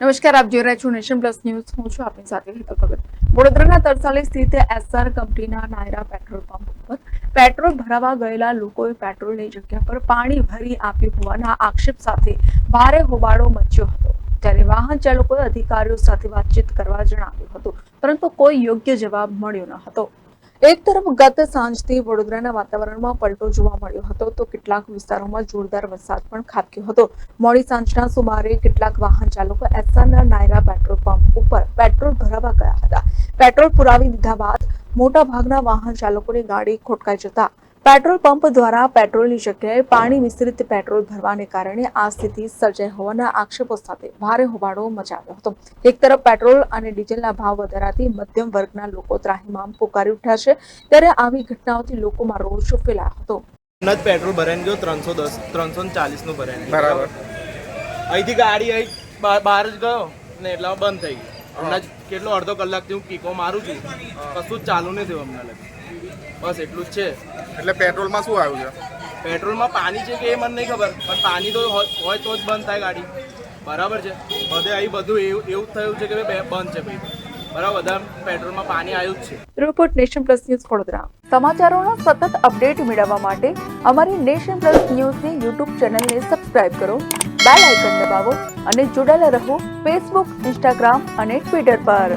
નમસ્કાર, આપ જોઈ રહ્યા છો નેશન પ્લસ ન્યૂઝ. હું છું આપની સાથે હેતલ ભગત. વડોદરાના તરસાલી સ્થિત એસઆર કંપનીના નાયરા પેટ્રોલ પંપ ઉપર પેટ્રોલ ભરાવા ગયેલા લોકોએ પેટ્રોલની જગ્યા પર પાણી ભરી આપ્યું હોવાના આક્ષેપ સાથે ભારે હોબાળો મચ્યો હતો. ત્યારે વાહન ચાલકોએ અધિકારીઓ સાથે વાતચીત કરવા જણાવ્યું હતું, પરંતુ કોઈ યોગ્ય જવાબ મળ્યો ન હતો. એક તરફ ગત સાંજથી વડોદરાના વાતાવરણમાં પલટો જોવા મળ્યો હતો તો કેટલાક વિસ્તારોમાં જોરદાર વરસાદ પણ ખાબક્યો હતો. મોડી સાંજના સુમારે કેટલાક વાહન ચાલકો એસઆરના નાયરા પેટ્રોલ પંપ ઉપર પેટ્રોલ ભરાવા ગયા હતા. પેટ્રોલ પુરાવી દીધા બાદ મોટા ભાગના વાહન ચાલકોની ગાડી ખોટકાઈ જતા પેટ્રોલ પંપ દ્વારા પેટ્રોલની જગ્યાએ પાણી મિશ્રિત પેટ્રોલ ભરવાને કારણે આ સ્થિતિ સર્જાઈ હોવાના આક્ષેપો સાથે ભારે હોબાળો મચાવ્યો હતો. એક તરફ પેટ્રોલ અને ડીઝલના ભાવ વધારાથી મધ્યમ વર્ગના લોકો ત્રાહીમામ પોકારી ઉઠ્યા છે ત્યારે આવી ઘટનાઓથી લોકોમાં રોષ ફેલાયો હતો. જ પેટ્રોલ ભરાઈને ગયો ત્રણસો દસ ત્રણસો ચાલીસનું ભરાઈને ગયું. બરાબર. અહીંથી ગાડી અહીં બહાર બહાર જ ગયો ને એટલા બંધ થઈ ગઈ. હમણાં જ કેટલો અડધો કલાકથી હું કીકો મારું છું. કશું ચાલુ નહીં થયું હમણાં લગી બસ એટલું જ છે. એટલે પેટ્રોલમાં શું આવ્યું છે? પેટ્રોલમાં પાણી છે કે એ મને નહીં ખબર પણ પાણી તો હોય તો જ બંધ થાય ગાડી. બરાબર છે? બધે અહીં બધું એવું એવું થયું છે કે ભાઈ બંધ છે ભાઈ. બરાબર બધા પેટ્રોલમાં પાણી આવ્યું જ છે. Report nation plus news Vadodara. સમાચારોના સતત અપડેટ મેળવવા માટે અમારી નેશન પ્લસ ન્યૂઝની યુટ્યુબ ચેનલને સબસ્ક્રાઇબ કરો બેલ આઇકન દબાવો અને જોડાયેલા રહો ફેસબુક ઇન્સ્ટાગ્રામ અને ટ્વિટર પર.